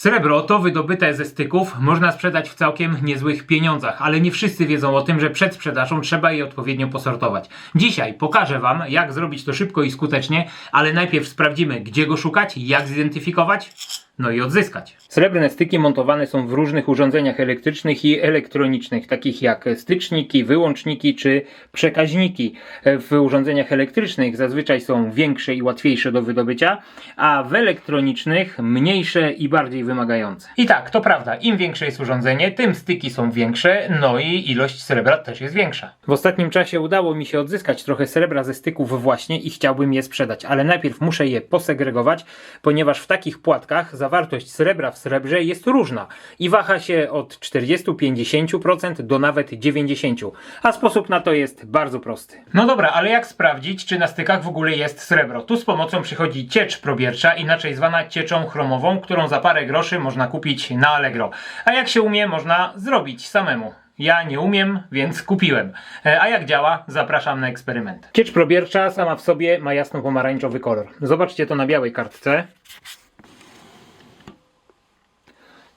Srebro to wydobyte ze styków można sprzedać w całkiem niezłych pieniądzach, ale nie wszyscy wiedzą o tym, że przed sprzedażą trzeba je odpowiednio posortować. Dzisiaj pokażę Wam, jak zrobić to szybko i skutecznie, ale najpierw sprawdzimy, gdzie go szukać, jak zidentyfikować, no i odzyskać. Srebrne styki montowane są w różnych urządzeniach elektrycznych i elektronicznych, takich jak styczniki, wyłączniki czy przekaźniki. W urządzeniach elektrycznych zazwyczaj są większe i łatwiejsze do wydobycia, a w elektronicznych mniejsze i bardziej wymagające. I tak, to prawda, im większe jest urządzenie, tym styki są większe, no i ilość srebra też jest większa. W ostatnim czasie udało mi się odzyskać trochę srebra ze styków właśnie i chciałbym je sprzedać, ale najpierw muszę je posegregować, ponieważ w takich płatkach zawartość srebra w srebrze jest różna i waha się od 40-50% do nawet 90%, a sposób na to jest bardzo prosty. No dobra, ale jak sprawdzić, czy na stykach w ogóle jest srebro? Tu z pomocą przychodzi ciecz probiercza, inaczej zwana cieczą chromową, którą za parę groszy można kupić na Allegro. A jak się umie, można zrobić samemu. Ja nie umiem, więc kupiłem. E, A jak działa? Zapraszam na eksperyment. Ciecz probiercza sama w sobie ma jasno-pomarańczowy kolor. Zobaczcie to na białej kartce.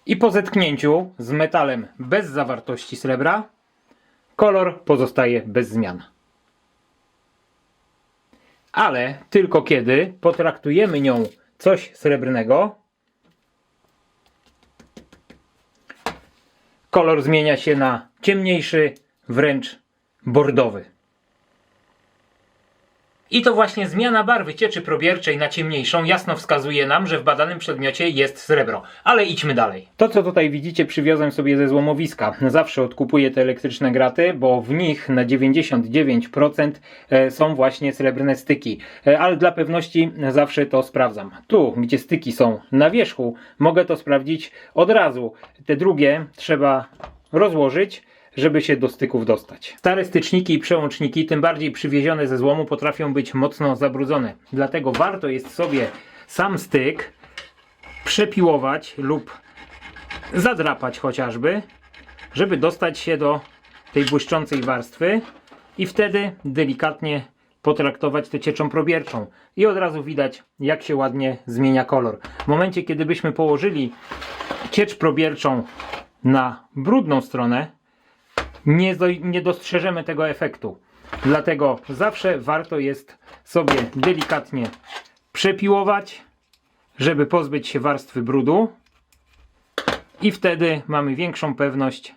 I po zetknięciu z metalem bez zawartości srebra, kolor pozostaje bez zmian. Ale tylko kiedy potraktujemy nią coś srebrnego, kolor zmienia się na ciemniejszy, wręcz bordowy. I to właśnie zmiana barwy cieczy probierczej na ciemniejszą jasno wskazuje nam, że w badanym przedmiocie jest srebro. Ale idźmy dalej. To, co tutaj widzicie, przywiozłem sobie ze złomowiska. Zawsze odkupuję te elektryczne graty, bo w nich na 99% e, są właśnie srebrne styki. E, Ale dla pewności zawsze to sprawdzam. Tu, gdzie styki są na wierzchu, mogę to sprawdzić od razu. Te drugie trzeba rozłożyć żeby się do styków dostać. Stare styczniki i przełączniki, tym bardziej przywiezione ze złomu, potrafią być mocno zabrudzone. Dlatego warto jest sobie sam styk przepiłować lub zadrapać chociażby, żeby dostać się do tej błyszczącej warstwy i wtedy delikatnie potraktować tę cieczą probierczą. I od razu widać, jak się ładnie zmienia kolor. W momencie, kiedy byśmy położyli ciecz probierczą na brudną stronę, nie, do, nie dostrzeżemy tego efektu. Dlatego zawsze warto jest sobie delikatnie przepiłować, żeby pozbyć się warstwy brudu i wtedy mamy większą pewność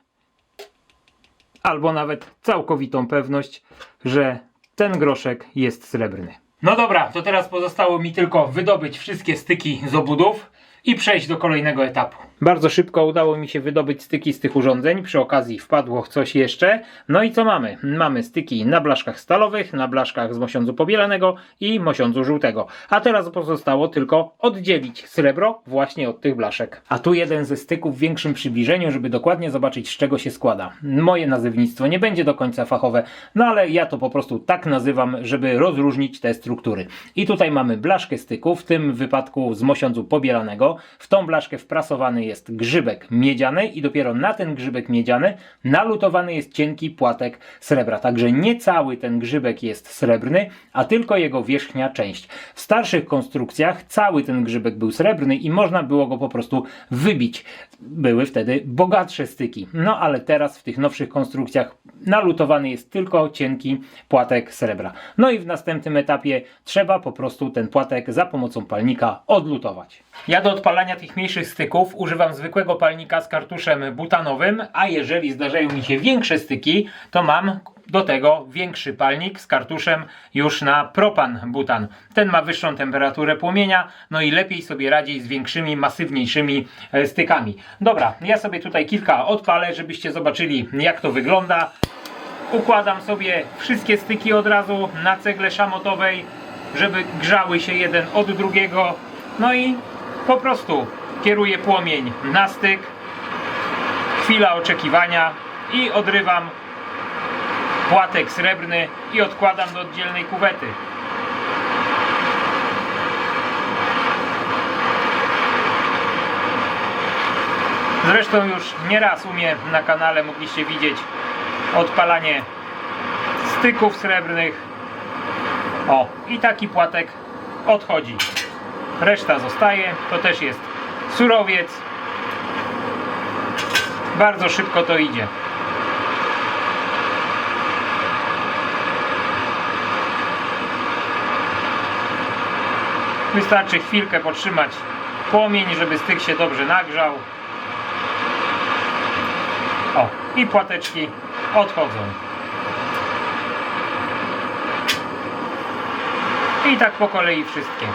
albo nawet całkowitą pewność, że ten groszek jest srebrny. No dobra, to teraz pozostało mi tylko wydobyć wszystkie styki z obudów i przejść do kolejnego etapu. Bardzo szybko udało mi się wydobyć styki z tych urządzeń. Przy okazji wpadło coś jeszcze. No i co mamy? Mamy styki na blaszkach stalowych, na blaszkach z mosiądzu pobielanego i mosiądzu żółtego. A teraz pozostało tylko oddzielić srebro właśnie od tych blaszek. A tu jeden ze styków w większym przybliżeniu, żeby dokładnie zobaczyć z czego się składa. Moje nazewnictwo nie będzie do końca fachowe, no ale ja to po prostu tak nazywam, żeby rozróżnić te struktury. I tutaj mamy blaszkę styku, w tym wypadku z mosiądzu pobielanego. W tą blaszkę wprasowany jest grzybek miedziany i dopiero na ten grzybek miedziany nalutowany jest cienki płatek srebra. Także nie cały ten grzybek jest srebrny, a tylko jego wierzchnia część. W starszych konstrukcjach cały ten grzybek był srebrny i można było go po prostu wybić. Były wtedy bogatsze styki. No ale teraz w tych nowszych konstrukcjach nalutowany jest tylko cienki płatek srebra. No i w następnym etapie trzeba po prostu ten płatek za pomocą palnika odlutować. Ja do odpalania tych mniejszych styków używam zwykłego palnika z kartuszem butanowym, a jeżeli zdarzają mi się większe styki, to mam do tego większy palnik z kartuszem już na propan butan. Ten ma wyższą temperaturę płomienia, no i lepiej sobie radzi z większymi, masywniejszymi e, stykami. Dobra, ja sobie tutaj kilka odpalę, żebyście zobaczyli jak to wygląda. Układam sobie wszystkie styki od razu na cegle szamotowej, żeby grzały się jeden od drugiego. No i po prostu kieruję płomień na styk. Chwila oczekiwania i odrywam płatek srebrny i odkładam do oddzielnej kuwety. Zresztą już nieraz u mnie na kanale mogliście widzieć odpalanie styków srebrnych. O, i taki płatek odchodzi. Reszta zostaje, to też jest surowiec, Bardzo szybko to idzie. Wystarczy chwilkę potrzymać płomień, żeby styk się dobrze nagrzał. O, i płateczki odchodzą. I tak po kolei wszystkie.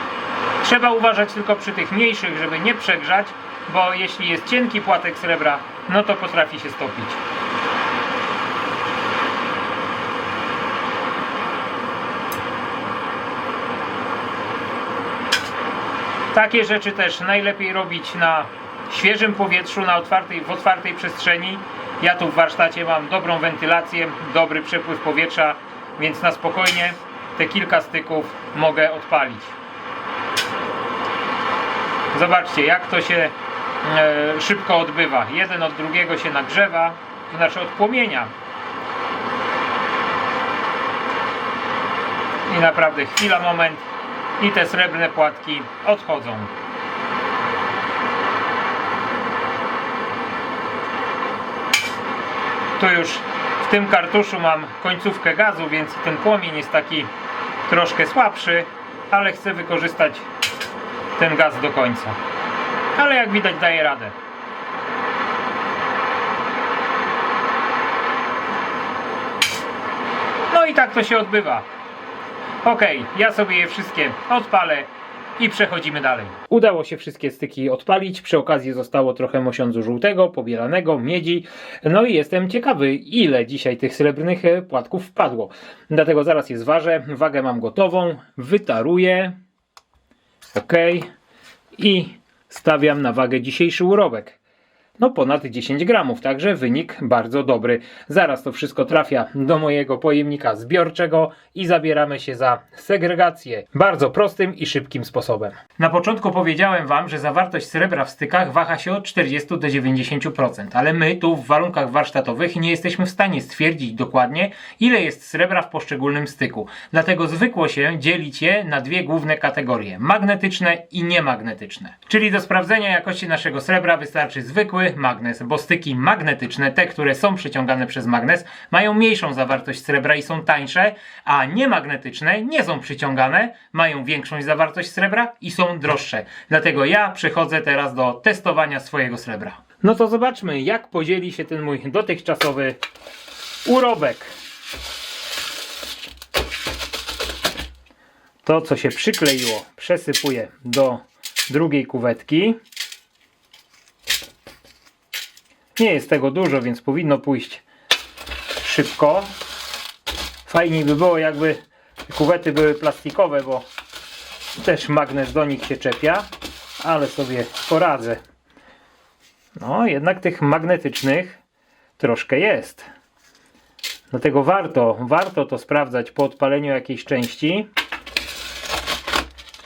Trzeba uważać tylko przy tych mniejszych, żeby nie przegrzać, bo jeśli jest cienki płatek srebra, no to potrafi się stopić. Takie rzeczy też najlepiej robić na świeżym powietrzu, na otwartej, w otwartej przestrzeni. Ja tu w warsztacie mam dobrą wentylację, dobry przepływ powietrza, więc na spokojnie te kilka styków mogę odpalić. Zobaczcie, jak to się e, szybko odbywa. Jeden od drugiego się nagrzewa, to znaczy od płomienia. I naprawdę chwila, moment i te srebrne płatki odchodzą. Tu już w tym kartuszu mam końcówkę gazu, więc ten płomień jest taki troszkę słabszy, ale chcę wykorzystać ten gaz do końca. Ale jak widać daje radę. No i tak to się odbywa. Ok, ja sobie je wszystkie odpalę i przechodzimy dalej. Udało się wszystkie styki odpalić. Przy okazji zostało trochę mosiądzu żółtego, pobielanego, miedzi. No i jestem ciekawy, ile dzisiaj tych srebrnych płatków wpadło. Dlatego zaraz je zważę. Wagę mam gotową. Wytaruję. Ok. I stawiam na wagę dzisiejszy urobek. No ponad 10 gramów, także wynik bardzo dobry. Zaraz to wszystko trafia do mojego pojemnika zbiorczego i zabieramy się za segregację bardzo prostym i szybkim sposobem. Na początku powiedziałem Wam, że zawartość srebra w stykach waha się od 40 do 90%, ale my tu w warunkach warsztatowych nie jesteśmy w stanie stwierdzić dokładnie ile jest srebra w poszczególnym styku. Dlatego zwykło się dzielić je na dwie główne kategorie: magnetyczne i niemagnetyczne. Czyli do sprawdzenia jakości naszego srebra wystarczy zwykły magnes, bo styki magnetyczne, te, które są przyciągane przez magnes, mają mniejszą zawartość srebra i są tańsze, a niemagnetyczne nie są przyciągane, mają większą zawartość srebra i są droższe. Dlatego ja przechodzę teraz do testowania swojego srebra. No to zobaczmy, jak podzieli się ten mój dotychczasowy urobek. To, co się przykleiło, przesypuję do drugiej kuwetki. Nie jest tego dużo, więc powinno pójść szybko. Fajniej by było, jakby kuwety były plastikowe, bo też magnes do nich się czepia, ale sobie poradzę. No, jednak tych magnetycznych troszkę jest. Dlatego warto, warto to sprawdzać po odpaleniu jakiejś części,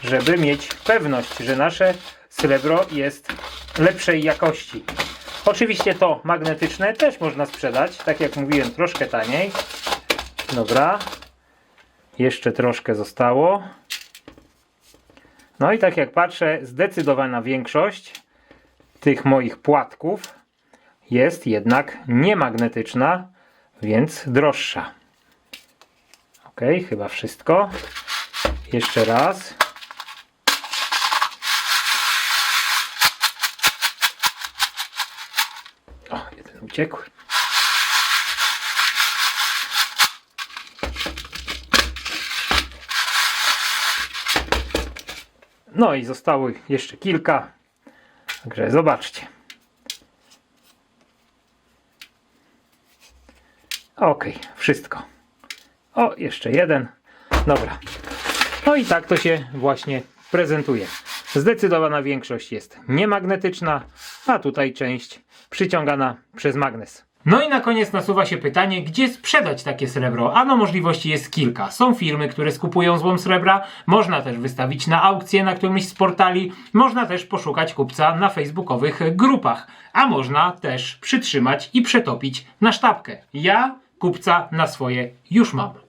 żeby mieć pewność, że nasze srebro jest lepszej jakości. Oczywiście to magnetyczne też można sprzedać, tak jak mówiłem, troszkę taniej. Dobra. Jeszcze troszkę zostało. No i tak jak patrzę, zdecydowana większość tych moich płatków jest jednak niemagnetyczna, więc droższa. Ok, chyba wszystko. Jeszcze raz. O, jeden uciekł. No i zostało jeszcze kilka. Także zobaczcie. Ok, wszystko. O, jeszcze jeden. Dobra. No i tak to się właśnie prezentuje. Zdecydowana większość jest niemagnetyczna, a tutaj część przyciągana przez magnes. No i na koniec nasuwa się pytanie, gdzie sprzedać takie srebro? Ano możliwości jest kilka. Są firmy, które skupują złom srebra, można też wystawić na aukcję na którymś z portali, można też poszukać kupca na facebookowych grupach, a można też przytrzymać i przetopić na sztabkę. Ja kupca na swoje już mam.